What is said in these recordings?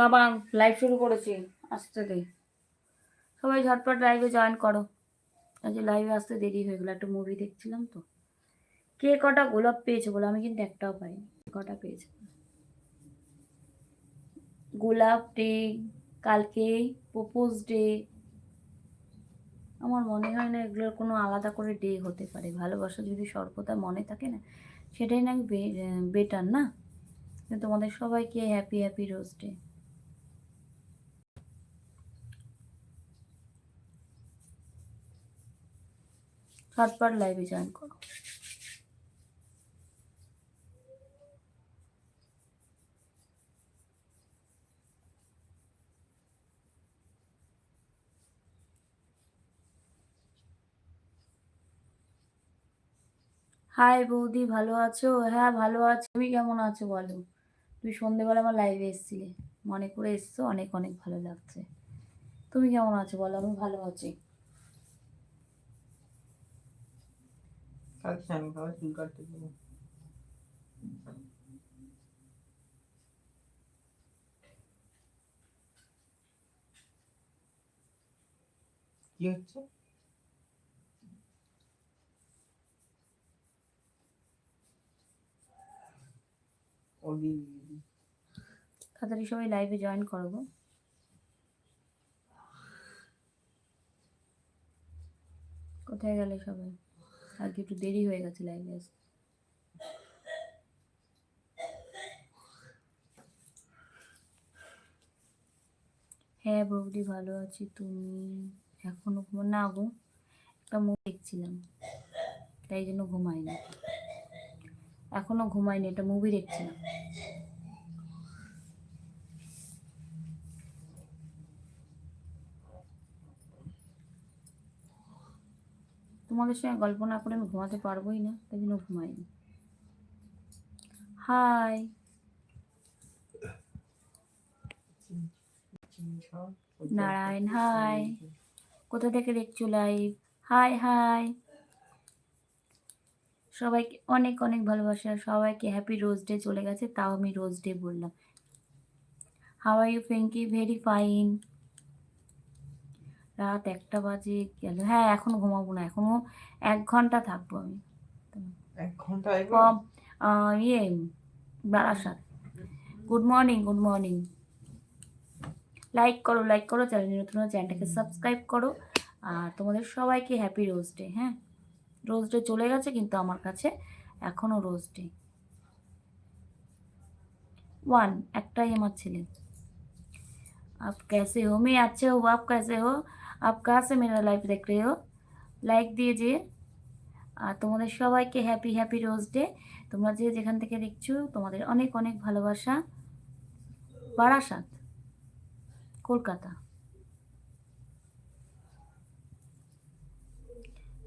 বাবা লাইভ শুরু করেছি। আসতে দে। সবাই ঝটপট লাইভে জয়েন করো। আজ লাইভে আসতে দেরি হয়ে গেলো, একটা মুভি দেখছিলাম তো। কে কটা গোলাপ পেয়েছে বলে? আমি কিন্তু একটাও পাইনি। কটা পেয়েছে? গোলাপ ডে, কালকে প্রপোজ ডে আমার মনে হয় না এগুলোর কোনো আলাদা করে ডে হতে পারে। ভালোবাসা যদি সর্বদা মনে থাকে না, সেটাই নাকি বেটার না? তোমাদের সবাইকে হ্যাপি হ্যাপি রোজ ডে ঝটপট লাইভে জয়েন করো। হাই বৌদি, ভালো আছো? হ্যাঁ ভালো আছো। তুমি কেমন আছো বলো? তুই সন্ধেবেলা আমার লাইভে এসেছিলে। মনে করে এসছো, অনেক অনেক ভালো লাগছে। তুমি কেমন আছো বলো? আমি ভালো আছি। আমি চুল কাটতে যাব কি হচ্ছে তাড়াতাড়ি সবাই লাইভে জয়েন করো গো। কোথায় গেলে সবাই আজকে একটু দেরি হয়ে গেছে লাইভে আসতে। হ্যাঁ বৌদি, ভালো আছি। তুমি এখনও ঘুমো না গো, একটা মুভি দেখছিলাম, তাই জন্য ঘুমাইনি। এখনও ঘুমাইনি, একটা মুভি দেখছিলাম। তোমাদের সঙ্গে গল্প না করে আমি ঘুমাতে পারবোই না তাই জন্য ঘুমাইনি। হাই। নারায়ণ, hi. কোথা থেকে দেখছ লাইভ হাই হাই। সবাইকে অনেক অনেক ভালোবাসা সবাইকে হ্যাপি রোজ ডে চলে গেছে তাও আমি রোজ ডে বললাম। How are you very fine রাত একটা বাজে গেল হ্যাঁ এখনো ঘুমাবো না এখনো এক ঘন্টা থাকবো আমি এক ঘন্টা এগো কম আহ, ইয়ে Barasat good morning good morning like করো লাইক করো চ্যানেল নতুন চ্যানেলটাকে সাবস্ক্রাইব করো আর তোমাদের সবাইকে হ্যাপি রোজ ডে হ্যাঁ রোজ ডে চলে গেছে কিন্তু আমার কাছে এখনও রোজ ডে ওয়ান একটাই আমার ছেলে आप कैसे हो मैं अच्छे हो आप कैसे हो आप कहाँ से मेरा लाइफ देख रहे हो লাইক দিয়েছে আর তোমাদের সবাইকে হ্যাপি হ্যাপি রোজ ডে তোমরা যে যেখান থেকে দেখছো তোমাদের অনেক অনেক ভালোবাসা বারাসাত কলকাতা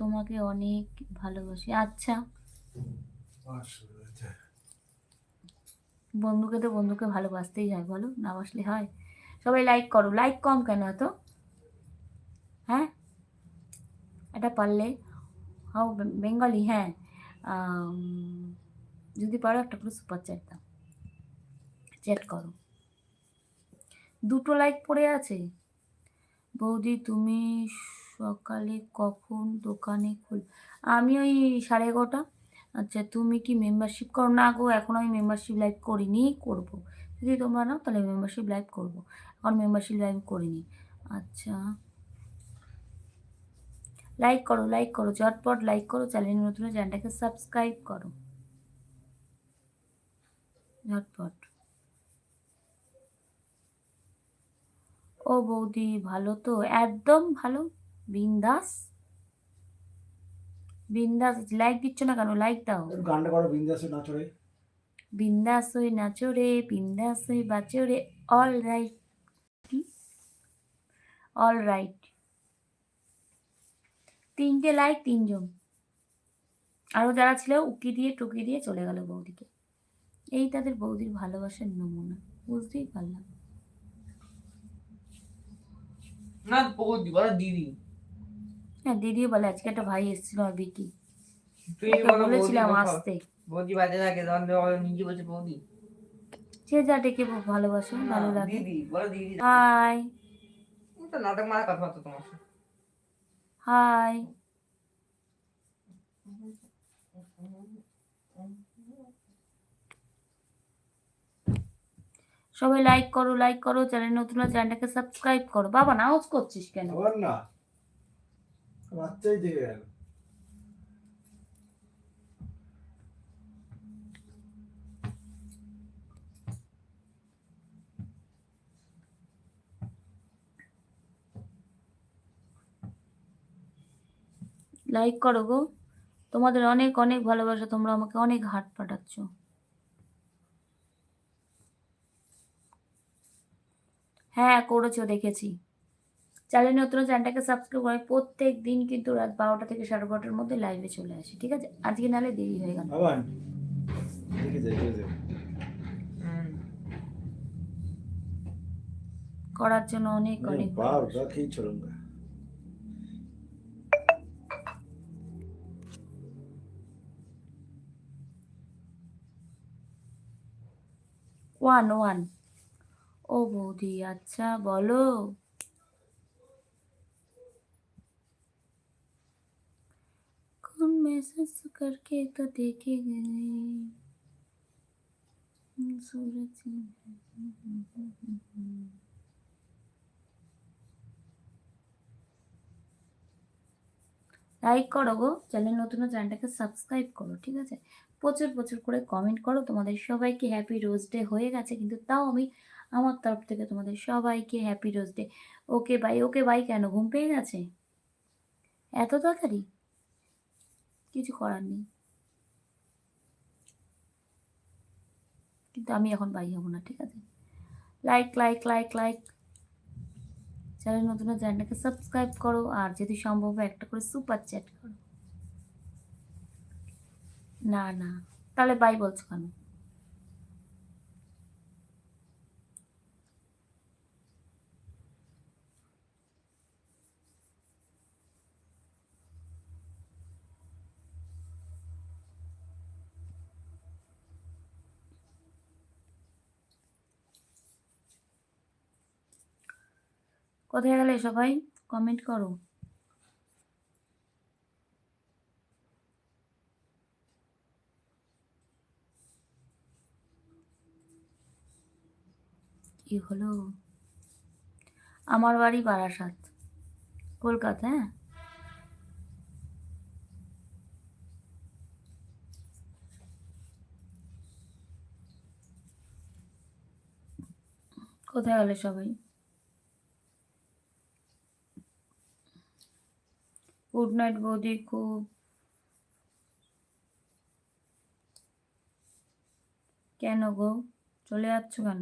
তোমাকে অনেক ভালোবাসি আচ্ছা বন্ধুকে তো বন্ধুকে ভালোবাসতেই হয় বলো না বাসলে হয় সবাই লাইক করো লাইক কম কেন এত হ্যাঁ এটা পারলে হাও বেঙ্গলি হ্যাঁ যদি পারো একটা করে সুপার চ্যাট দাও চ্যাট করো দুটো লাইক পড়ে আছে বৌদি তুমি সকালে কখন দোকানে খুল আমি ওই সাড়ে এগারোটা আচ্ছা তুমি কি মেম্বারশিপ করো না গো এখন আমি মেম্বারশিপ লাইভ করিনি করব যদি তোমরা নাও তাহলে মেম্বারশিপ লাইভ করব এখন মেম্বারশিপ লাইভ করিনি আচ্ছা লাইক করো লাইক করো ঝটপট লাইক করো চ্যানেল নতুন চ্যানেলটাকে সাবস্ক্রাইব করো। ঝটপট। ও বৌদি ভালো তো? একদম ভালো। বিন্দাস। বিন্দাস। লাইক দিচ্ছ না কেন? লাইক দাও। গানটা করো বিন্দাসে নাচো রে। বিন্দাস হয়ে নাচো রে বিন্দাস হয়ে বাঁচো রে। অল রাইট অল রাইট তিনটে লাইক তিনজন। আরও যারা ছিল উকি দিয়ে টুকি দিয়ে চলে গেল বৌদিকে। এই তাদের বৌদির ভালোবাসার নমুনা। বুঝতেই পারলাম। না বৌদি বলো দিদি। হ্যাঁ দিদিও বলে আজকে একটা ভাই এসেছিল আমার বিকি। বলেছিলাম আসতে। বৌদি বাজে তখন নিজে বলছে বৌদি। যে যা ডেকে ভালোবাসো ভালো লাগে। দিদি বলো দিদি। হাই নাটক মারা তোমার। হাই সবাই লাইক করো লাইক করো চ্যানেল নতুন চ্যানেলটাকে সাবস্ক্রাইব করো। বাবা নাউজ করছিস কেন? না। বাচ্চাই দেখে লাইক করো গো। তোমাদের অনেক অনেক ভালোবাসা তোমরা আমাকে অনেক হার্ট পাঠাচ্ছ। হ্যাঁ করেছ দেখেছি। চ্যানেল নতুন চ্যানেলটাকে সাবস্ক্রাইব করে প্রত্যেক দিন কিন্তু রাত বারোটা থেকে সাড়ে বারোটার মধ্যে লাইভে চলে আসি ঠিক আছে? আজকে নাহলে দেরি হয়ে গেল। করার জন্য অনেক অনেক ওয়ান ওয়ান ও বৌদি আচ্ছা বলো कौन मैसेज करके तो देखे गए सूरज লাইক করো গো চ্যানেল নতুন চ্যানেলটাকে সাবস্ক্রাইব করো ঠিক আছে প্রচুর প্রচুর করে কমেন্ট করো। তোমাদের সবাইকে হ্যাপি রোজ ডে হয়ে গেছে, কিন্তু তাও আমি আমার তরফ থেকে তোমাদের সবাইকে happy rose day okay bye okay bye কেন? ঘুম পেয়ে গেছে? এত তাড়াতাড়ি? কিছু করার নেই। কিন্তু আমি এখন বাই হব না, ঠিক আছে? Like like like like channel নতুন চ্যানেলটাকে সাবস্ক্রাইব করো, আর যদি সম্ভব একটা করে সুপার চ্যাট করো। না না। তাহলে বাই বলছো কেন? কোথায় গেলে সবাই কমেন্ট করো। কি হলো? আমার বাড়ি বারাসাত, কলকাতা হ্যাঁ? কোথায় গেলে সবাই? গুড নাইট বৌদি, খুব। কেন গো? চলে যাচ্ছ কেন?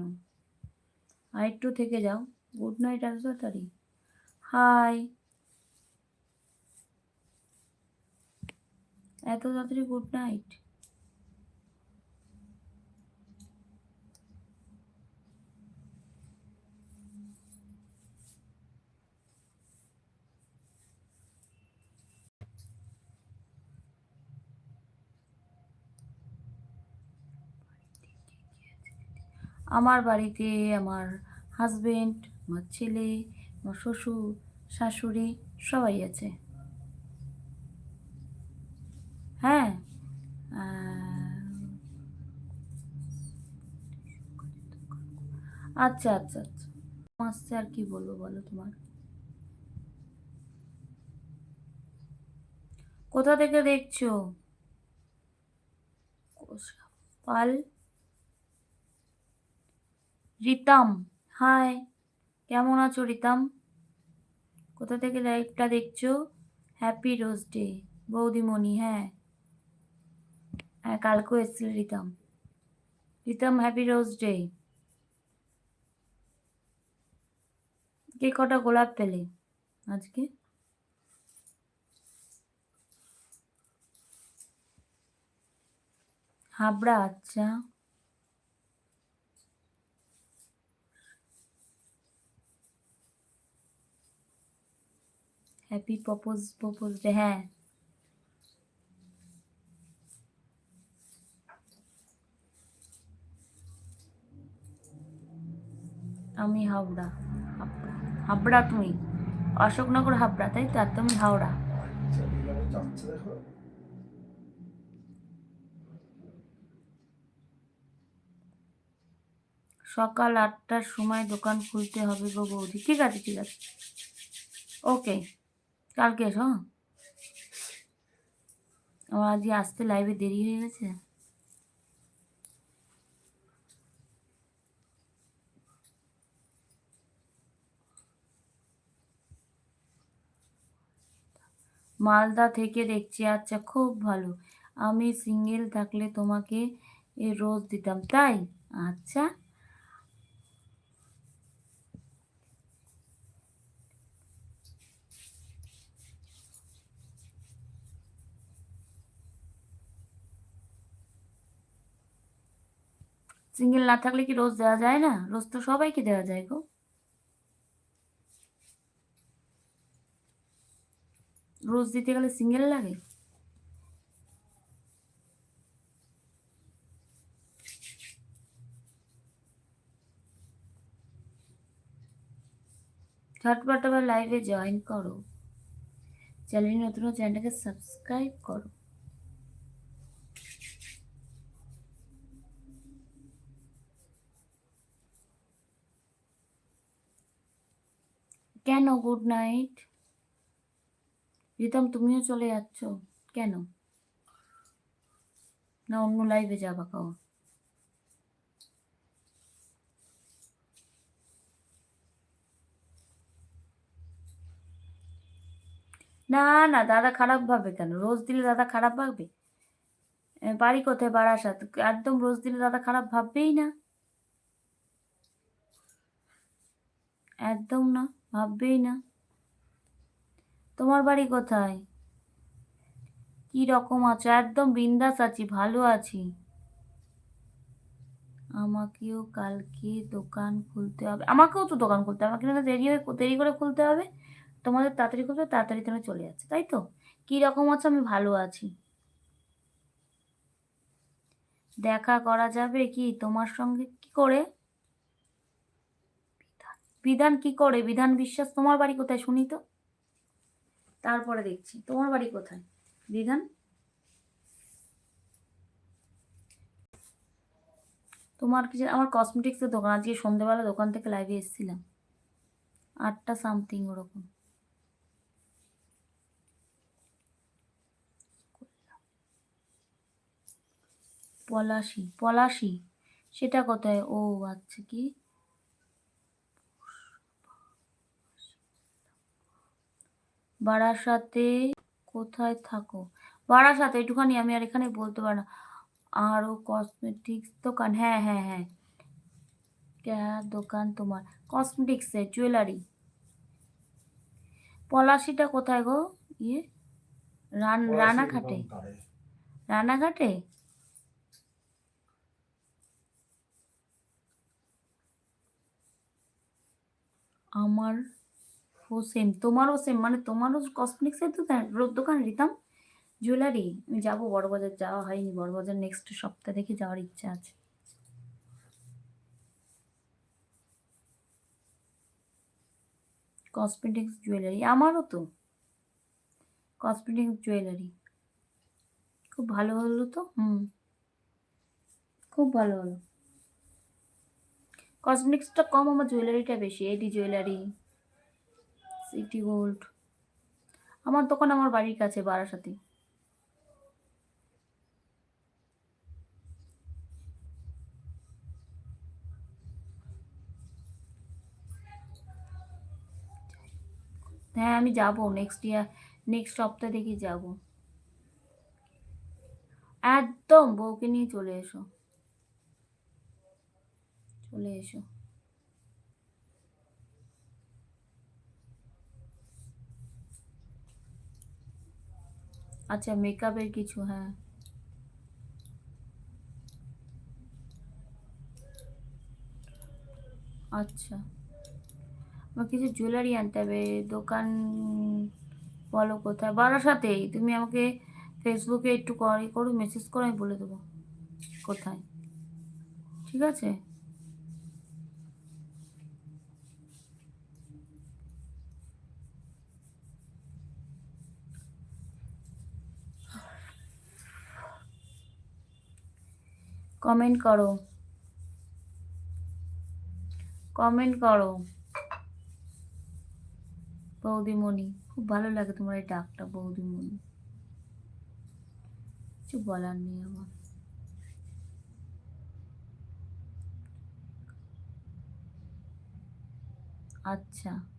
আর একটু থেকে যাও। গুড নাইট এত তাড়াতাড়ি হাই এত তাড়াতাড়ি গুড নাইট আমার বাড়িতে, আমার হাজবেন্ড আমার ছেলে আমার শ্বশুর, শাশুড়ি, সবাই আছে। হ্যাঁ আচ্ছা আচ্ছা আচ্ছা। আসছে আর কি বলব বলো তোমার? কোথা থেকে দেখছ? পাল রিতাম। হাই কেমন আছো রিতাম? কোথা থেকে লাইভটা দেখছ? হ্যাপি রোজ ডে বৌদিমণি হ্যাঁ। হ্যাঁ কালকেও এসেছিল রিতাম। রিতাম হ্যাপি রোজ ডে কে কটা গোলাপ পেলে আজকে? হাবড়া আচ্ছা। হ্যাপি পপোজ প্রপোজ ডে হ্যাঁ আমি হাওড়া, হাবড়া তুমি? অশোকনগর, হাবড়া, তাই তো? আর তুমি হাওড়া? সকাল আটটার সময় দোকান খুলতে হবে গো বৌদি। ঠিক আছে ঠিক আছে। ওকে কালকে এসো? আমার আজকে আসতে লাইভে দেরি হয়ে গেছে। মালদা থেকে দেখছি আচ্ছা খুব ভালো। আমি সিঙ্গেল থাকলে তোমাকে রোজ দিতাম, তাই? আচ্ছা। সিঙ্গেল না থাকলে কি রোজ দেওয়া যায় না? রোজ তো সবাইকে দেওয়া যায় গো। রোজ দিতে গেলে সিঙ্গেল লাগে? ঝটপট আবার লাইভে জয়েন করো। চ্যানেল নতুন চ্যানেলটাকে সাবস্ক্রাইব করো কেন গুড নাইট। রিতম, তুমিও চলে যাচ্ছ? কেন? না, অন্য লাইভে যাবা কাও না না, দাদা খারাপ ভাবে কেন? রোজ দিলে দাদা খারাপ ভাববে? বাড়ি কোথায়? বারাসাত একদম রোজ দিলে দাদা খারাপ ভাববেই না। একদম না। ভাববেই না। তোমার বাড়ি কোথায়? কি রকম আছো? একদম বিন্দাস আছি, ভালো আছি। আমাকেও কালকে দোকান খুলতে হবে। আমাকেও তো দোকান খুলতে হবে। আমাকে না দেরি হয়ে দেরি করে খুলতে হবে। তোমাদের তাড়াতাড়ি খুলতে তাড়াতাড়ি তুমি চলে যাচ্ছে, তাই তো? কি রকম আছো? আমি ভালো আছি। দেখা করা যাবে কি তোমার সঙ্গে? কি করে? বিধান কি করে? বিধান বিশ্বাস তোমার বাড়ি কোথায় শুনি তো? তারপরে দেখছি। তোমার বাড়ি কোথায়? বিধান? তোমার কিছু আমার কসমেটিক্সের দোকান। আজকে সন্ধ্যেবেলা দোকান থেকে লাইভে এসেছিলাম। আটটা সামথিং ওরকম। পলাশি। পলাশি? সেটা কোথায়? ও আচ্ছা কি? বারাসাতে কোথায় থাকো? বারাসাতে একটুখানি আমি আর এখানে বলতে পারি না। আরও কসমেটিক্স দোকান হ্যাঁ হ্যাঁ হ্যাঁ। ক্যা দোকান তোমার? কসমেটিক্সের জুয়েলারি পলাশিটা কোথায় গো? ইয়ে? রান রানাঘাটে? রানাঘাটে? আমার ও সেম তোমারও সেম মানে তোমারও কসমেটিক্সের দোকান দোকান রিতাম জুয়েলারি আমি যাব বড়বাজার, যাওয়া হয়নি, বড়বাজার নেক্সট সপ্তাহ দেখে যাওয়ার ইচ্ছা আছে। কসমেটিক্স জুয়েলারি আমারও তো। কসমেটিক্স জুয়েলারি খুব ভালো হলো তো? হুম। খুব ভালো হলো। কসমেটিক্সটা কম, আমার জুয়েলারিটা বেশি, এডি জুয়েলারি সিটি গোল্ড আমার দোকান আমার বাড়ির কাছে, বারাসাতে। হ্যাঁ আমি যাব নেক্সট ইয়ার নেক্সট সপ্তাহ দেখি যাব। একদম বউকে নিয়ে চলে এসো। চলে এসো। আচ্ছা মেকআপের কিছু হ্যাঁ। আচ্ছা। আমার কিছু জুয়েলারি আনতে হবে, দোকান বলো কোথায়? বারাসাতেই তুমি আমাকে ফেসবুকে একটু করে, করো মেসেজ করো, আমি বলে দেবো। কোথায়? ঠিক আছে? কমেন্ট করো। কমেন্ট করো। বৌদিমণি, খুব ভালো লাগে তোমার এই ডাকটা বৌদিমণি। কিছু বলার নেই আমার। আচ্ছা।